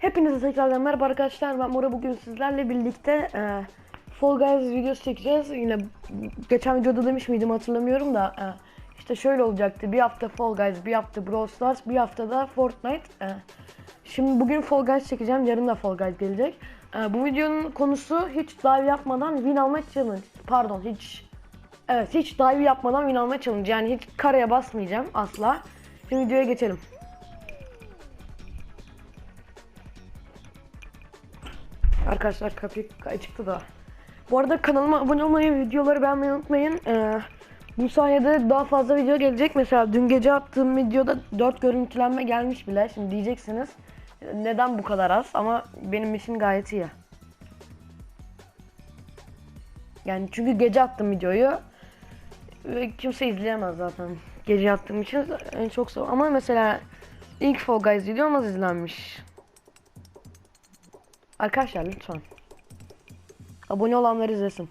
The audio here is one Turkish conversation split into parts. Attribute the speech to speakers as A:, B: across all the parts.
A: Hepinize tekrardan merhaba arkadaşlar. Ben Mora bugün sizlerle birlikte e, Fall Guys videosu çekeceğiz. Yine geçen videoda demiş miydim hatırlamıyorum da e, işte şöyle olacaktı. Bir hafta Fall Guys, bir hafta Brawl Stars, bir hafta da Fortnite. E, şimdi bugün Fall Guys çekeceğim. Yarın da Fall Guys gelecek. E, bu videonun konusu hiç dive yapmadan win alma challenge. Pardon hiç Evet hiç dive yapmadan win alma challenge. Yani hiç karaya basmayacağım asla. Şimdi videoya geçelim. Arkadaşlar kapı çıktı da. Bu arada kanalıma abone olmayı, videoları beğenmeyi unutmayın. Ee, bu sayede daha fazla video gelecek. Mesela dün gece attığım videoda 4 görüntülenme gelmiş bile. Şimdi diyeceksiniz neden bu kadar az ama benim için gayet iyi. Yani çünkü gece attım videoyu ve kimse izleyemez zaten. Gece attığım için en çok so ama mesela ilk Fall Guys videom az izlenmiş. Arkadaşlar lütfen. Abone olanlar izlesin.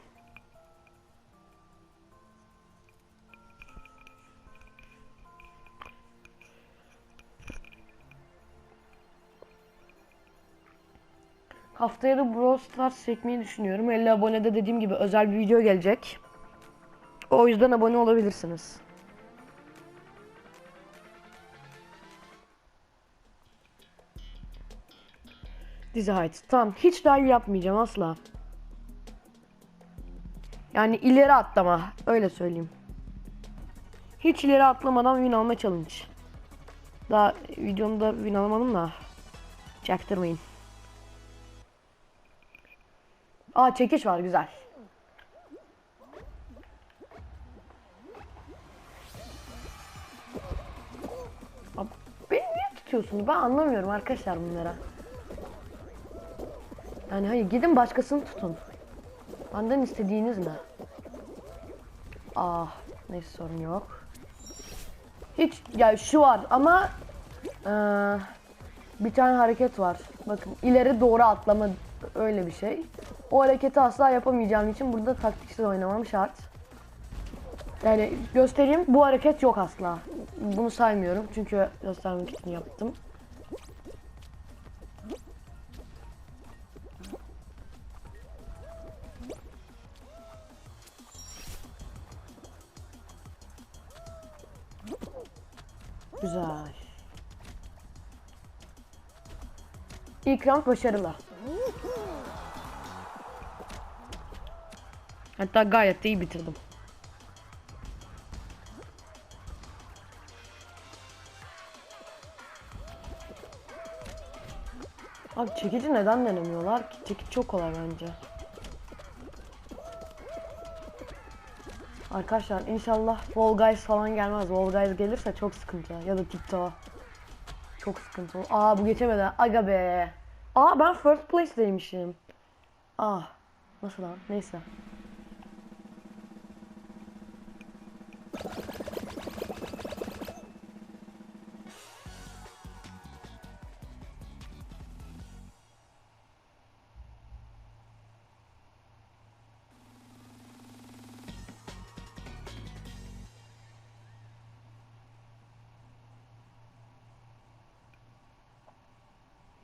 A: Haftaya da Brawl Stars çekmeyi düşünüyorum. 50 abonede dediğim gibi özel bir video gelecek. O yüzden abone olabilirsiniz. Dizi Heights. Tamam. Hiç dive yapmayacağım asla. Yani ileri atlama. Öyle söyleyeyim. Hiç ileri atlamadan win alma challenge. Daha videomda win alamadım da. Çaktırmayın. Aa çekiş var güzel. Abi, beni niye tutuyorsunuz? Ben anlamıyorum arkadaşlar bunlara. Yani hayır gidin başkasını tutun. Benden istediğiniz ne? Ah neyse sorun yok. Hiç ya şu var ama eee, bir tane hareket var. Bakın ileri doğru atlama öyle bir şey. O hareketi asla yapamayacağım için burada taktiksiz oynamam şart. Yani göstereyim bu hareket yok asla. Bunu saymıyorum çünkü göstermek için yaptım. Güzel. İlk round başarılı. Hatta gayet de iyi bitirdim. Abi çekici neden denemiyorlar ki? Çekiç çok kolay bence. Arkadaşlar inşallah Fall Guys falan gelmez. Fall Guys gelirse çok sıkıntı. Ya da TikTok. Çok sıkıntı. Aa bu geçemedi. Aga be. Aa ben first place'deymişim. Ah. Nasıl lan? Neyse.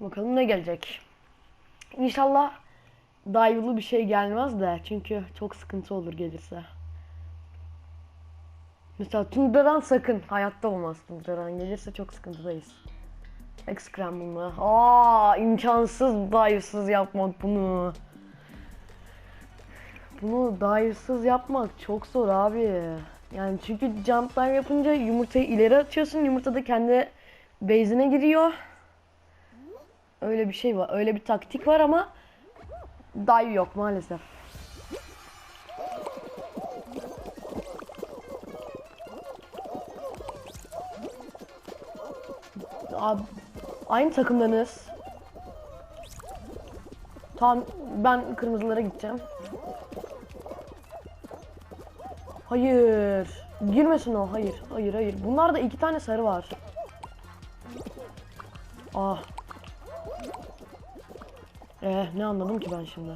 A: Bakalım ne gelecek. İnşallah dive'lı bir şey gelmez de çünkü çok sıkıntı olur gelirse. Mesela Tundra'dan sakın hayatta olmaz Tundra'dan gelirse çok sıkıntıdayız. X-Scramble mı? Aa imkansız dive'sız yapmak bunu. Bunu dive'sız yapmak çok zor abi. Yani çünkü jump yapınca yumurtayı ileri atıyorsun. Yumurta da kendi base'ine giriyor. Öyle bir şey var. Öyle bir taktik var ama dive yok maalesef. Abi, aynı takımdanız. Tamam ben kırmızılara gideceğim. Hayır. Girmesin o. Hayır. Hayır hayır. Bunlarda iki tane sarı var. Ah. Eh ne anladım ki ben şimdi.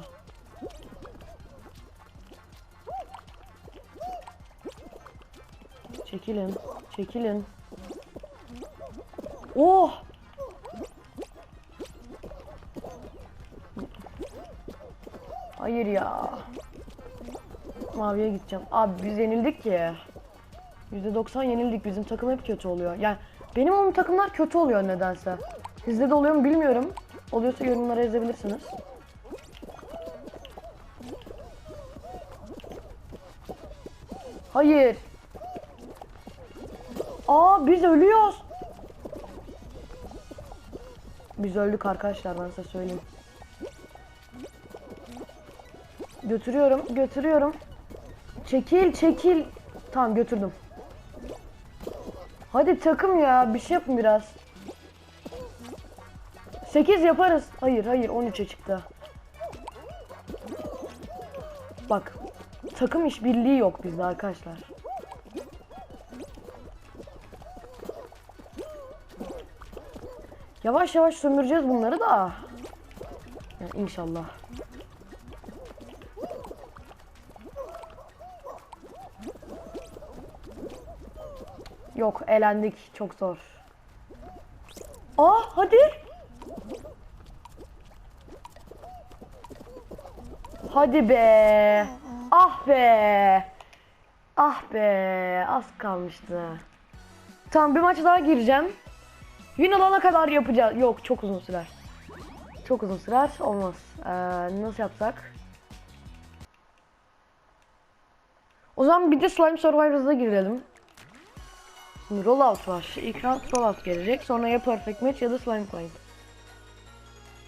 A: Çekilin. Çekilin. Oh! Hayır ya. Maviye gideceğim. Abi biz yenildik ki. %90 yenildik. Bizim takım hep kötü oluyor. Yani benim onun takımlar kötü oluyor nedense. Sizde de oluyor mu bilmiyorum. Oluyorsa yorumlara yazabilirsiniz. Hayır. Aa biz ölüyoruz. Biz öldük arkadaşlar ben size söyleyeyim. Götürüyorum, götürüyorum. Çekil, çekil. Tamam götürdüm. Hadi takım ya, bir şey yapın biraz. 8 yaparız. Hayır, hayır 13'e çıktı. Bak, takım işbirliği yok bizde arkadaşlar. Yavaş yavaş sömüreceğiz bunları da. Yani inşallah. Yok elendik çok zor. Aa hadi. Hadi be. Ah be. Ah be. Az kalmıştı. Tamam bir maç daha gireceğim. Win alana kadar yapacağız. Yok çok uzun sürer. Çok uzun sürer. Olmaz. Ee, nasıl yapsak? O zaman bir de Slime Survivors'a girelim. Şimdi rollout var. İlk round rollout gelecek. Sonra ya Perfect Match ya da Slime Climb.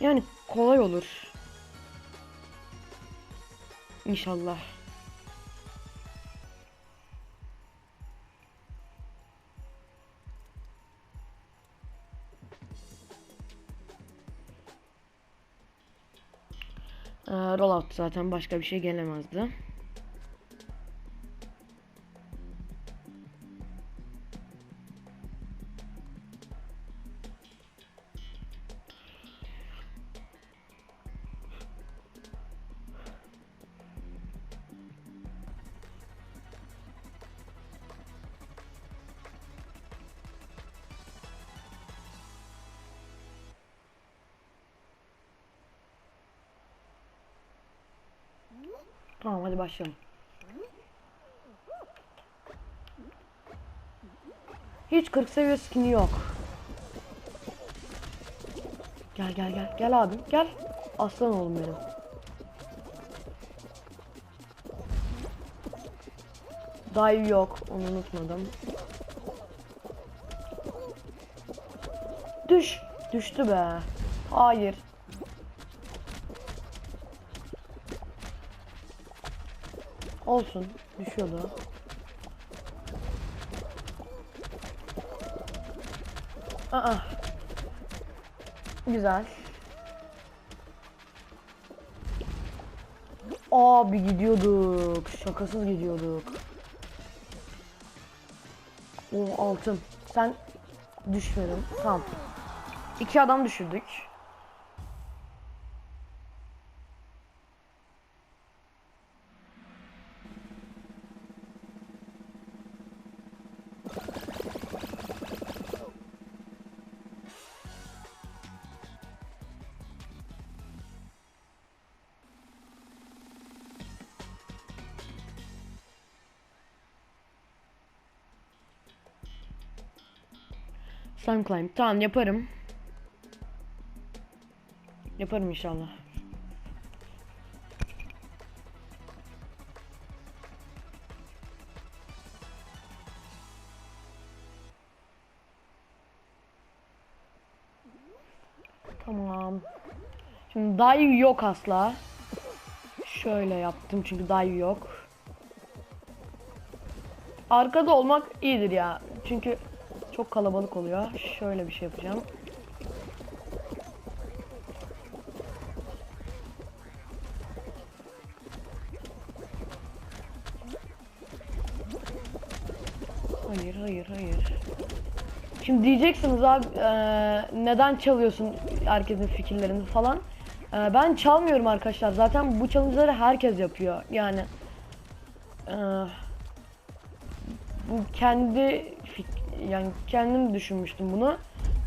A: Yani kolay olur. İnşallah. Ee, rollout zaten başka bir şey gelemezdi. Tamam hadi başlayalım. Hiç 40 seviye skin'i yok. Gel gel gel gel abi gel. Aslan oğlum benim. Dive yok onu unutmadım. Düş. Düştü be. Hayır. Olsun. Düşüyordu. Aa. Güzel. Abi gidiyorduk. Şakasız gidiyorduk. O altın. Sen düşmedin. Tamam. İki adam düşürdük. Slime climb. Tamam yaparım. Yaparım inşallah. Tamam. Şimdi dive yok asla. Şöyle yaptım çünkü dive yok. Arkada olmak iyidir ya. Çünkü çok kalabalık oluyor. Şöyle bir şey yapacağım. Hayır, hayır, hayır. Şimdi diyeceksiniz abi eee, neden çalıyorsun herkesin fikirlerini falan. Eee, ben çalmıyorum arkadaşlar. Zaten bu challenge'ları herkes yapıyor. Yani eee, bu kendi yani kendim düşünmüştüm bunu.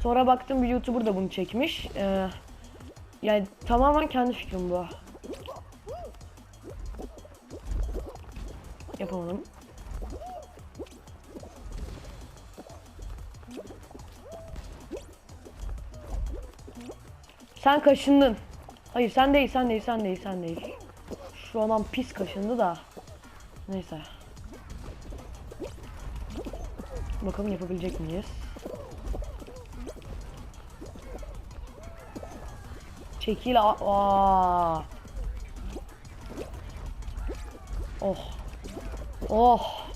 A: Sonra baktım bir YouTuber da bunu çekmiş. Eee, yani tamamen kendi fikrim bu. Yapamadım. Sen kaşındın. Hayır sen değil sen değil sen değil sen değil. Şu adam pis kaşındı da. Neyse. Bakalım yapabilecek miyiz? Çekil Aa. Oh. Oh.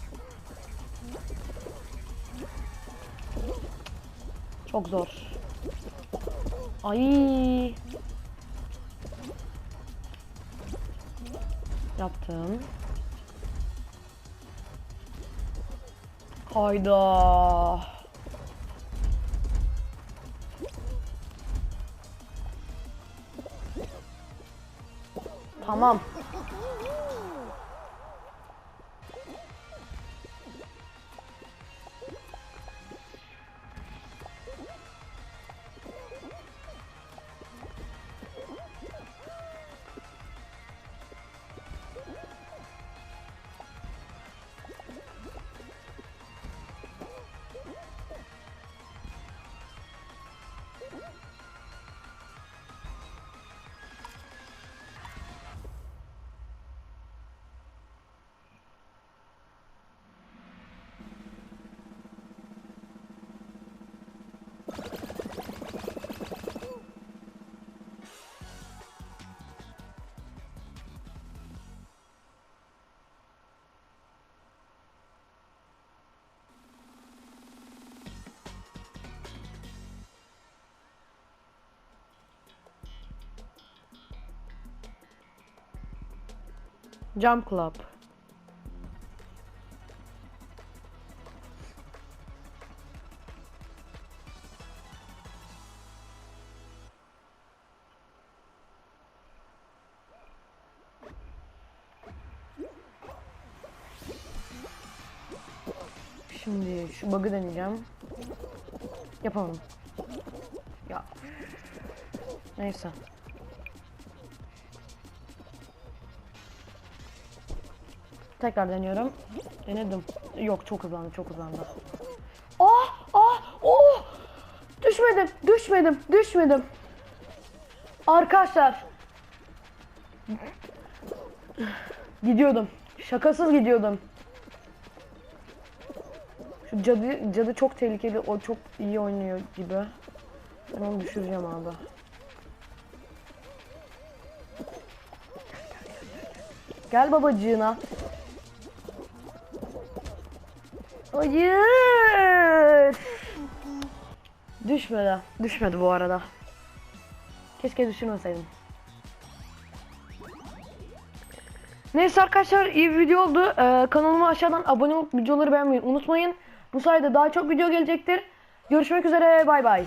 A: Çok zor. Ay. Yaptım. Hayda. Tamam. Jump Club. Şimdi şu bug'ı deneyeceğim. Yapamadım. Ya. Neyse. Tekrar deniyorum. Denedim. Yok çok hızlandı, çok hızlandı. Ah, ah, oh! Düşmedim, düşmedim, düşmedim. Arkadaşlar. Gidiyordum. Şakasız gidiyordum. Şu cadı, cadı çok tehlikeli. O çok iyi oynuyor gibi. Ben onu düşüreceğim abi. Gel babacığına. Hayır. Düşmedi. Düşmedi bu arada. Keşke düşürmeseydim. Neyse arkadaşlar iyi bir video oldu. Ee, kanalıma aşağıdan abone olup videoları beğenmeyi unutmayın. Bu sayede daha çok video gelecektir. Görüşmek üzere bay bay.